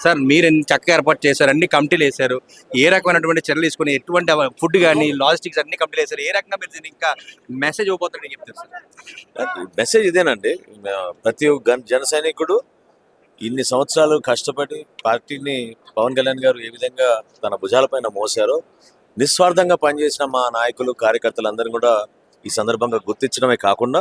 Sir మీరు చక్కగా ఏర్పాటు చేశారు అన్ని కమిటీలు వేశారు ఏ రకమైనటువంటి చర్యలు తీసుకుని ఎటువంటి ఫుడ్ కానీ లాజిస్టిక్స్ అన్ని కమిటీలు వేశారు ఏ రకంగా మీరు దీన్ని ఇంకా మెసేజ్ ఇవ్వబోతుందని చెప్తారు సార్. మెసేజ్ ఇదేనండి ప్రతి ఒక్క జన సైనికుడు ఇన్ని సంవత్సరాలు కష్టపడి పార్టీని పవన్ కళ్యాణ్ గారు ఏ విధంగా తన భుజాలపైన మోసారో నిస్వార్థంగా పనిచేసిన మా నాయకులు కార్యకర్తలందరూ కూడా ఈ సందర్భంగా గుర్తించడమే కాకుండా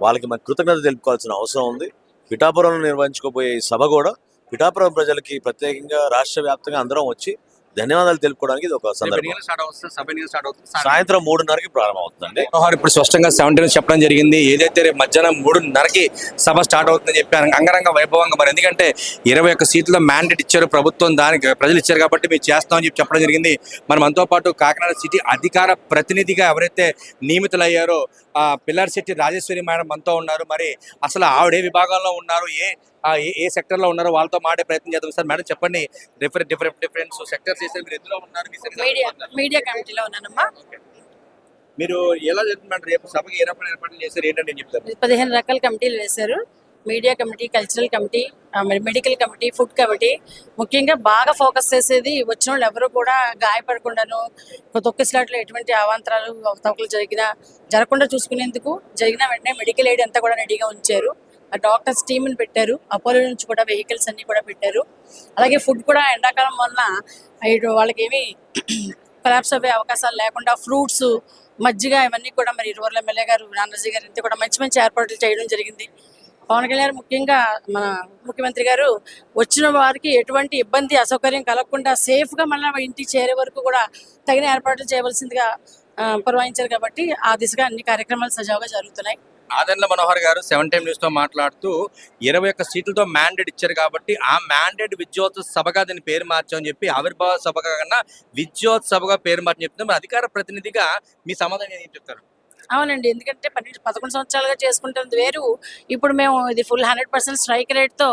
వాళ్ళకి మన కృతజ్ఞత తెలుపుకోవాల్సిన అవసరం ఉంది. పిఠాపురంలో నిర్వహించుకోబోయే ఈ సభ కూడా పిఠాపురం ప్రజలకి ప్రత్యేకంగా రాష్ట్ర వ్యాప్తంగా అందరం వచ్చి ధన్యవాదాలు తెలుపుకోవడానికి ఇది ఒక సందర్భం. స్టార్ట్ అవుతుంది సభ స్టార్ట్ అవుతుంది సాయంత్రం మూడున్నరకి ప్రారంభం అవుతుందండి మనోహర్ ఇప్పుడు స్పష్టంగా సెవెంటీన్ చెప్పడం జరిగింది. ఏదైతే రేపు మధ్యాహ్నం మూడున్నరకి సభ స్టార్ట్ అవుతుందని చెప్పారు. అంగరంగ వైభవంగా మరి. ఎందుకంటే ఇరవై ఒక్క సీట్ల మ్యాండేట్ ఇచ్చారు ప్రభుత్వం. దానికి ప్రజలు ఇచ్చారు కాబట్టి మీరు చేస్తామని చెప్పి చెప్పడం జరిగింది. మరి మనతో పాటు కాకినాడ సిటీ అధికార ప్రతినిధిగా ఎవరైతే నియమితులయ్యారో ఆ పిల్లర్ సిటీ రాజేశ్వరి మేడం మనతో ఉన్నారు. మరి అసలు ఆవిడ ఏ విభాగంలో ఉన్నారు? ఏ ఏ ఏ సెక్టర్లో ఉన్నారో వాళ్ళతో మాడే ప్రయత్నం చేద్దాం. సార్ మేడం చెప్పండి. డిఫరెంట్ డిఫరెంట్ డిఫరెంట్ సెక్టర్స్ చేస్తే మీరు ఎందులో ఉన్నారు మీడియా? మీడియా కమిటీలో ఉన్నానమ్మా. మీరు ఎలా జరుగుతున్నారు రేపు సభకి ఏ రకమైన ఏర్పాట్లు చేశారు? ఏంటంటే నేను చెప్తాను. పదిహేను రకాల కమిటీలు వేశారు. Media committee cultural committee medical committee food committee ముఖ్యంగా బాగా ఫోకస్ చేసేది వచ్చిన వాళ్ళు ఎవరు కూడా గాయపడకుండాను తొక్కిసలాట్లో ఎటువంటి అవాంతరాలు అవతవకలు జరిగినా జరగకుండా చూసుకునేందుకు జరిగిన వెంటనే మెడికల్ ఎయిడ్ అంతా కూడా రెడీగా ఉంచారు. డాక్టర్స్ టీమ్ని పెట్టారు. అపోలో నుంచి కూడా వెహికల్స్ అన్ని కూడా పెట్టారు. అలాగే ఫుడ్ కూడా ఎండాకాలం వలన వాళ్ళకి ఏమి కొలాప్స్ అయ్యే అవకాశాలు లేకుండా ఫ్రూట్స్ మజ్జిగ ఇవన్నీ కూడా మరి రూరల్ ఎమ్మెల్యే గారు నానాజీ గారు ఇంత కూడా మంచి మంచి ఏర్పాట్లు చేయడం జరిగింది. పవన్ కళ్యాణ్ ముఖ్యంగా మన ముఖ్యమంత్రి గారు వచ్చిన వారికి ఎటువంటి ఇబ్బంది అసౌకర్యం కలగకుండా సేఫ్గా మళ్ళీ ఇంటికి చేరే వరకు కూడా తగిన ఏర్పాట్లు చేయవలసిందిగా పురమాయించారు కాబట్టి ఆ దిశగా అన్ని కార్యక్రమాలు సజావుగా జరుగుతున్నాయి. ఆదర్ల మనోహర్ గారు సెవెన్ టైమ్ న్యూస్తో మాట్లాడుతూ ఇరవై ఒక్క సీట్లతో మ్యాండేట్ ఇచ్చారు కాబట్టి ఆ మ్యాండేట్ విద్యోత్సవ సభగా దీని పేరు మార్చామని చెప్పి ఆవిర్భావ సభగా కన్నా విద్యోత్సభగా పేరు మార్చని చెప్తున్నారు. అధికార ప్రతినిధిగా మీ సమాధానం ఏం చెప్తారు? అవునండి. ఎందుకంటే పన్నెండు పదకొండు సంవత్సరాలుగా చేసుకుంటుంది వేరు. ఇప్పుడు మేము ఇది ఫుల్ హండ్రెడ్ పర్సెంట్ స్ట్రైక్ రేట్తో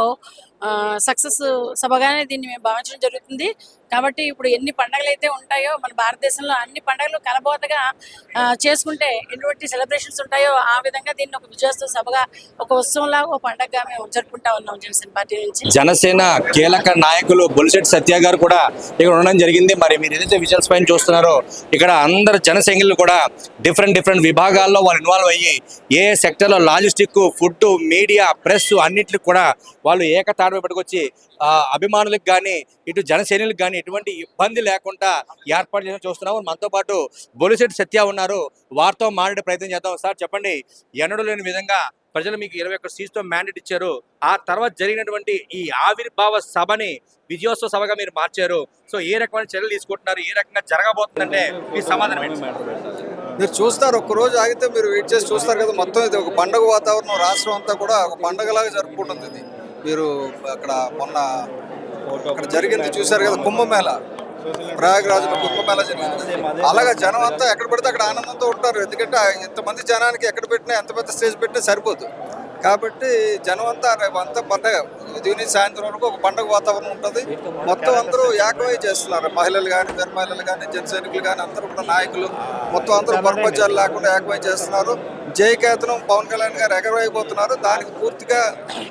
సక్సెస్ సభగానే దీన్ని మేము భావించడం జరుగుతుంది. కాబట్టి ఇప్పుడు ఎన్ని పండుగలు అయితే ఉంటాయో మన భారతదేశంలో అన్ని పండుగలు కలబోతగా ఆ, చేసుకుంటే ఎటువంటి సెలబ్రేషన్స్ ఉంటాయో ఆ విధంగా దీన్ని ఒక విజయోత్సవ సభగా ఒక ఉత్సవంలా ఒక పండగగా మేము జరుపుకుంటా ఉన్నాం జనసేన పార్టీ నుంచి. జనసేన కీలక నాయకులు బొలిశెట్టి సత్య గారు కూడా ఇక్కడ ఉండడం జరిగింది. మరి మీరు ఏదైతే విజువల్స్ పైన చూస్తున్నారో ఇక్కడ అందరు జనసైనికులు కూడా డిఫరెంట్ డిఫరెంట్ విభాగాల్లో వాళ్ళు ఇన్వాల్వ్ అయ్యి ఏ సెక్టర్లో లాజిస్టిక్ ఫుడ్ మీడియా ప్రెస్ అన్నిటికి కూడా వాళ్ళు ఏకత పెట్టుకొచ్చి ఆ, అభిమానులకు కానీ ఇటు జనసేనులకు కానీ ఎటువంటి ఇబ్బంది లేకుండా ఏర్పాటు చేయడం చూస్తున్నాము. మనతో పాటు బొలిశెట్టి సత్య ఉన్నారు. వారితో మాట్లాడే ప్రయత్నం చేద్దాం. సార్ చెప్పండి. ఎన్నడూ లేని విధంగా ప్రజలు మీకు ఇరవై ఒక్క సీట్స్తో మ్యాండేట్ ఇచ్చారు. ఆ తర్వాత జరిగినటువంటి ఈ ఆవిర్భావ సభని విజయోత్సవ సభగా మీరు మార్చారు. సో ఏ రకమైన చర్యలు తీసుకుంటున్నారు? ఏ రకంగా జరగబోతుందంటే మీ సమాధానం ఏంటి? మీరు చూస్తారు ఒక్క రోజు ఆగితే మీరు వెయిట్ చేసి చూస్తారు కదా మొత్తం ఇది ఒక పండగ వాతావరణం రాష్ట్రం అంతా కూడా ఒక పండగలాగా జరుపుకుంటుంది ఇది. మీరు అక్కడ మొన్న అక్కడ జరిగింది చూశారు కదా కుంభమేళ. ప్రయాగరాజులో కుంభమేళ జరిగింది. అలాగా జనం అంతా ఎక్కడ పెడితే అక్కడ ఆనందంతో ఉంటారు. ఎందుకంటే ఇంతమంది జనానికి ఎక్కడ పెట్టినా ఎంత పెద్ద స్టేజ్ పెట్టినా సరిపోదు. కాబట్టి జనం అంతా రేపు అంతా పండగ ఉదయం సాయంత్రం వరకు ఒక పండగ వాతావరణం ఉంటుంది. మొత్తం అందరూ ఏకమై చేస్తున్నారు. మహిళలు కానీ వీర మహిళలు కానీ జన సైనికులు కానీ అందరూ కూడా నాయకులు. మొత్తం అందరూ పరపత్యాలు లేకుండా ఏకమై చేస్తున్నారు. జయకేతనం పవన్ కళ్యాణ్ గారు ఎగరవైపోతున్నారు దానికి పూర్తిగా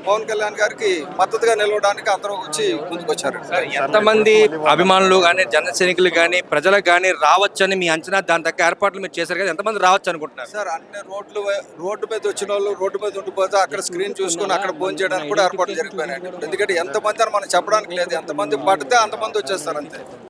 పవన్ కళ్యాణ్ గారికి మద్దతుగా నిలవడానికి అందరూ వచ్చి ముందుకు వచ్చారు సార్ ఎంతమంది అభిమానులు కానీ జన సైనికులు కానీ ప్రజలకు కానీ రావచ్చని మీ అంచనా దాని తగ్గ ఏర్పాట్లు మీరు చేశారు కదా ఎంతమంది రావచ్చు అనుకుంటున్నారు? సార్ అన్ని రోడ్లు రోడ్డు మీద వచ్చిన వాళ్ళు రోడ్డు మీద ఉండిపోతే అక్కడ స్క్రీన్ చూసుకొని అక్కడ భోజనం చేయడానికి కూడా ఏర్పాట్లు జరిగిపోయినాయి ఎందుకంటే ఎంతమంది అని మనం చెప్పడానికి లేదు. ఎంతమంది పడితే అంతమంది వచ్చేస్తారు అంతే.